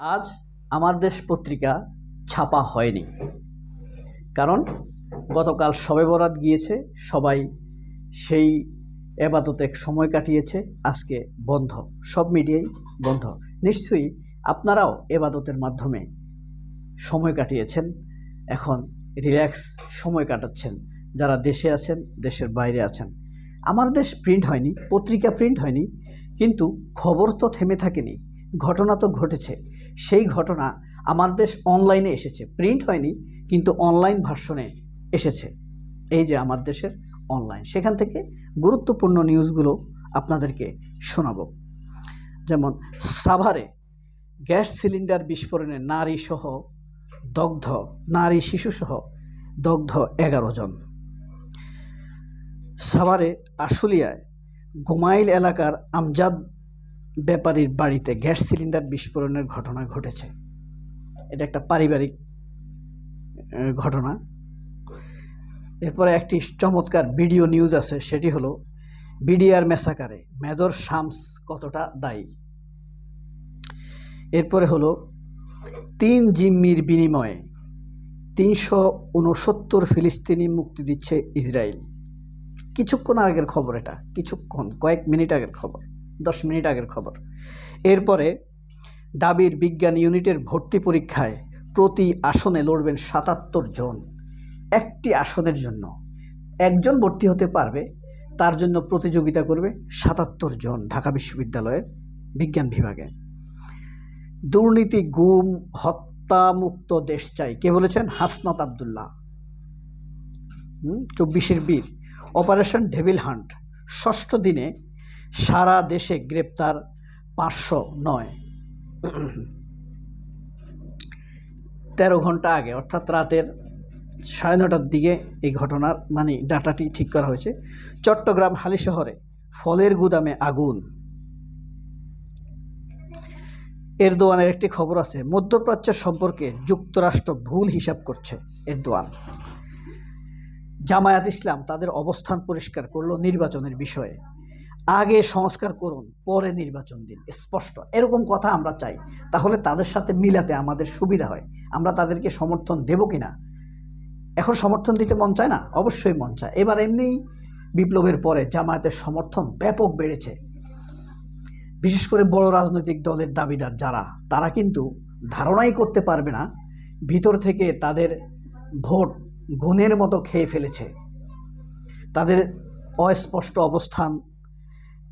আজ আমার দেশ পত্রিকা ছাপা হয়নি। কারণ গতকাল শবে বরাত গিয়েছে, সবাই সেই এবাদতে সময় কাটিয়েছে, আজকে বন্ধ, সব মিডিয়াই বন্ধ। নিশ্চয়ই আপনারাও এবাদতের মাধ্যমে সময় কাটিয়েছেন, এখন রিল্যাক্স সময় কাটাচ্ছেন, যারা দেশে আছেন, দেশের বাইরে আছেন। আমার দেশ প্রিন্ট হয়নি, পত্রিকা প্রিন্ট হয়নি, কিন্তু খবর তো থেমে থাকেনি, ঘটনা তো ঘটেছে। সেই ঘটনা আমার দেশ অনলাইনে এসেছে। প্রিন্ট হয়নি, কিন্তু অনলাইন ভার্সনে এসেছে। এই যে আমার দেশের অনলাইন সেখান থেকে গুরুত্বপূর্ণ নিউজগুলো আপনাদেরকে শোনাব। যেমন, সাভারে গ্যাস সিলিন্ডার বিস্ফোরণে নারী সহ দগ্ধ, নারী শিশুসহ দগ্ধ এগারো জন। সাভারে আশুলিয়ায় গোমাইল এলাকার আমজাদ ব্যাপারীর বাড়িতে গ্যাস সিলিন্ডার বিস্ফোরণের ঘটনা ঘটেছে। এটা একটা পারিবারিক ঘটনা। এরপরে একটি চমৎকার ভিডিও নিউজ আছে, সেটি হলো বিডিআর মেসাকারে মেজর শামস কতটা দায়ী? এরপরে হলো তিন জিম্মির বিনিময়ে তিনশো উনসত্তর ফিলিস্তিনি মুক্তি দিচ্ছে ইসরায়েল। কিছুক্ষণ আগের খবর এটা, কিছুক্ষণ, কয়েক মিনিট আগের খবর। দশ মিনিট আগের খবর। এরপরে ডাবির বিজ্ঞান ইউনিটের ভর্তি পরীক্ষায় প্রতি আসনে লড়বেন সাতাত্তর জন। একটি আসনের জন্য একজন ভর্তি হতে পারবে, তার জন্য প্রতিযোগিতা করবে সাতাত্তর জন ঢাকা বিশ্ববিদ্যালয়ের বিজ্ঞান বিভাগে। দুর্নীতি, গুম হত্যামুক্ত দেশ চাই। কে বলেছেন? হাসনাত আবদুল্লাহ। চব্বিশের বীর। Operation devil hunt. ষষ্ঠ দিনে সারা দেশে গ্রেপ্তার পাঁচশো নয়। তেরো ঘণ্টা আগে, অর্থাৎ রাতের সাড়ে নটার দিকে এই ঘটনার মানে ডাটাটি ঠিক করা হয়েছে। চট্টগ্রাম হালি শহরে ফলের গুদামে আগুন। এরদোয়ানের একটি খবর আছে মধ্যপ্রাচ্যের সম্পর্কে যুক্তরাষ্ট্র ভুল হিসাব করছে এরদোয়ান। জামায়াত ইসলাম তাদের অবস্থান পরিষ্কার করল নির্বাচনের বিষয়ে। আগে সংস্কার করুন, পরে নির্বাচন দিন। স্পষ্ট। এরকম কথা আমরা চাই। তাহলে তাদের সাথে মিলাতে আমাদের সুবিধা হয়। আমরা তাদেরকে সমর্থন দেব কি না এখন সমর্থন দিতে মন চায় না? অবশ্যই মন চায়। এবার এমনিই বিপ্লবের পরে জামায়াতের সমর্থন ব্যাপক বেড়েছে। বিশেষ করে বড় রাজনৈতিক দলের দাবিদার যারা, তারা কিন্তু ধারণাই করতে পারবে না, ভিতর থেকে তাদের ভোট গুণের মতো খেয়ে ফেলেছে। তাদের অস্পষ্ট অবস্থান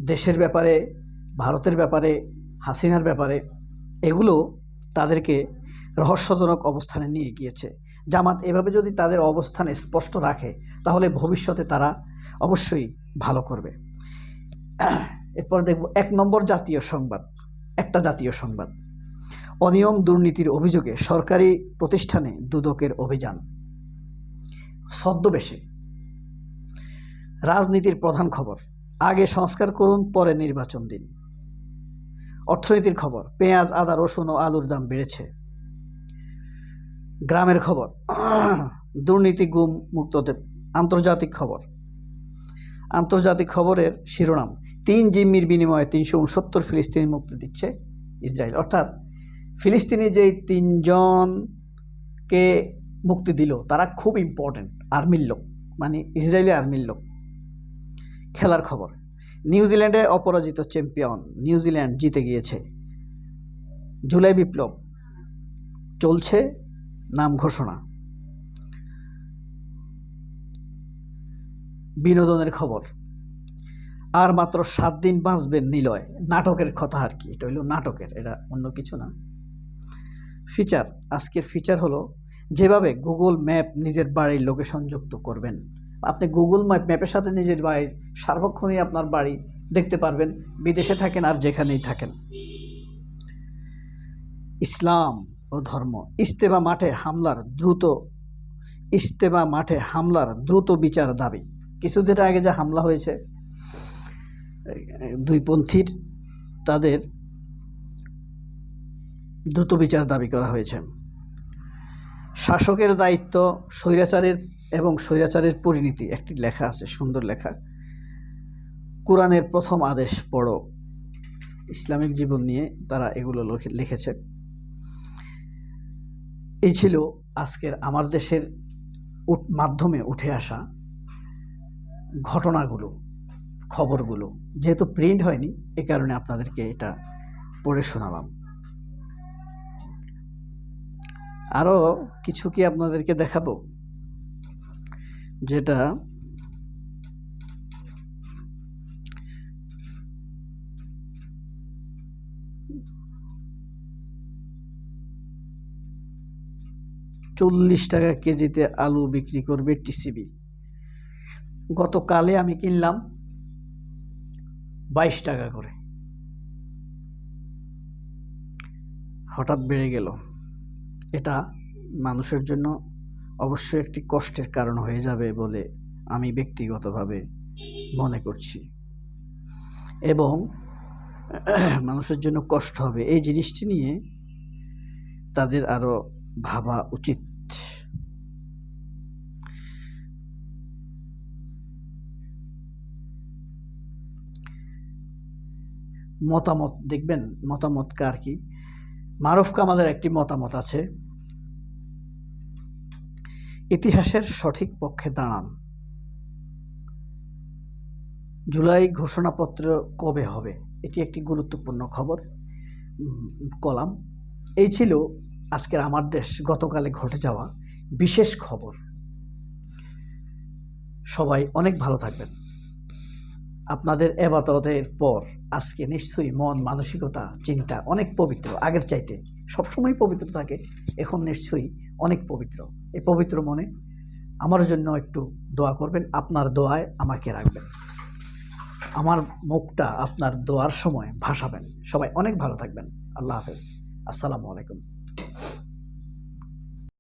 দেশের ব্যাপারে, ভারতের ব্যাপারে, হাসিনার ব্যাপারে, এগুলো তাদেরকে রহস্যজনক অবস্থানে নিয়ে গিয়েছে। জামাত এভাবে যদি তাদের অবস্থান স্পষ্ট রাখে, তাহলে ভবিষ্যতে তারা অবশ্যই ভালো করবে। এরপর দেখব, এক নম্বর জাতীয় সংবাদ, একটা জাতীয় সংবাদ। অনিয়ম দুর্নীতির অভিযোগে সরকারি প্রতিষ্ঠানে দুদকের অভিযান। ছদ্মবেশে। রাজনীতির প্রধান খবর আগে সংস্কার করুন, পরে নির্বাচন দিন। অর্থনীতির খবর, পেঁয়াজ, আদা, রসুন ও আলুর দাম বেড়েছে। গ্রামের খবর, দুর্নীতি, গুম মুক্তদেব আন্তর্জাতিক খবর। আন্তর্জাতিক খবরের শিরোনাম, তিন জিম্মির বিনিময়ে তিনশো উনসত্তর ফিলিস্তিনি মুক্তি দিচ্ছে ইসরায়েল। অর্থাৎ ফিলিস্তিনি যেই তিনজনকে মুক্তি দিল, তারা খুব ইম্পর্ট্যান্ট আর্মির লোক মানে ইসরায়েলি আর্মির লোক। খেলার খবর। নিউজিল্যান্ডে অপরাজিত চ্যাম্পিয়ন নিউজিল্যান্ড জিতে গিয়েছে। জুলাই বিপ্লব চলছে, নাম ঘোষণা। বিনোদনের খবর। আর মাত্র সাত দিন বাঁচবেন নিলয়। নাটকের কথা আর কি, এটা হলো নাটকের, এটা অন্য কিছু না। ফিচার আজকের ফিচার হলো, যেভাবে গুগল ম্যাপ নিজের বাড়ির লোকেশন যুক্ত করবেন। আপনি গুগল ম্যাপ ম্যাপের সাথে নিজের বাড়ির সার্বক্ষণই আপনার বাড়ি দেখতে পারবেন। বিদেশে থাকেন আর যেখানেই থাকেন। ইসলাম ও ধর্ম ইস্তেমা মাঠে হামলার দ্রুত ইস্তেমা মাঠে হামলার দ্রুত বিচার দাবি। কিছুদিন আগে যে হামলা হয়েছে, দুই পন্থীর, তাদের দ্রুত বিচার দাবি করা হয়েছে। শাসকের দায়িত্ব, স্বৈরাচারের এবং স্বৈরাচারের পরিণতি। একটি লেখা আছে, সুন্দর লেখা। কোরআনের প্রথম আদেশ পড়ো। ইসলামিক জীবন নিয়ে তারা এগুলো লিখে- লিখেছে। এই ছিল আজকের আমার দেশের মাধ্যমে উঠে আসা ঘটনাগুলো, খবরগুলো। যেহেতু প্রিন্ট হয়নি, এ কারণে আপনাদেরকে এটা পড়ে শোনালাম। আরও কিছু কি আপনাদেরকে দেখাবো? যেটা চল্লিশ টাকা কেজিতে আলু বিক্রি করবে টিসিবি। গতকালে আমি কিনলাম বাইশ টাকা করে। হঠাৎ বেড়ে গেল। এটা মানুষের জন্য অবশ্যই একটি কষ্টের কারণ হয়ে যাবে বলে আমি ব্যক্তিগতভাবে মনে করছি। এবং মানুষের জন্য কষ্ট হবে। এই জিনিসটি নিয়ে তাদের আরও ভাবা উচিত। মতামত, দেখবেন মতামত কার কি? মারুফ কামালের একটি মতামত আছে। ইতিহাসের সঠিক পক্ষে দাঁড়ান। জুলাই ঘোষণাপত্র কবে হবে? এটি একটি গুরুত্বপূর্ণ খবর কলাম। এই ছিল আজকের আমার দেশ গতকালে ঘটে যাওয়া বিশেষ খবর। সবাই অনেক ভালো থাকবেন। আপনাদের এবাদতের পর আজকে নিশ্চয়ই মন, মানসিকতা, চিন্তা অনেক পবিত্র। আগের চাইতে সবসময় পবিত্র থাকে, এখন নিশ্চয়ই অনেক পবিত্র। এই পবিত্র মনে আমার জন্য একটু দোয়া করবেন। আপনার দোয়ায় আমাকে রাখবেন। আমার মুখটা আপনার দোয়ার সময় ভাসাবেন। সবাই অনেক ভালো থাকবেন। আল্লাহ হাফেজ। আসসালামু আলাইকুম।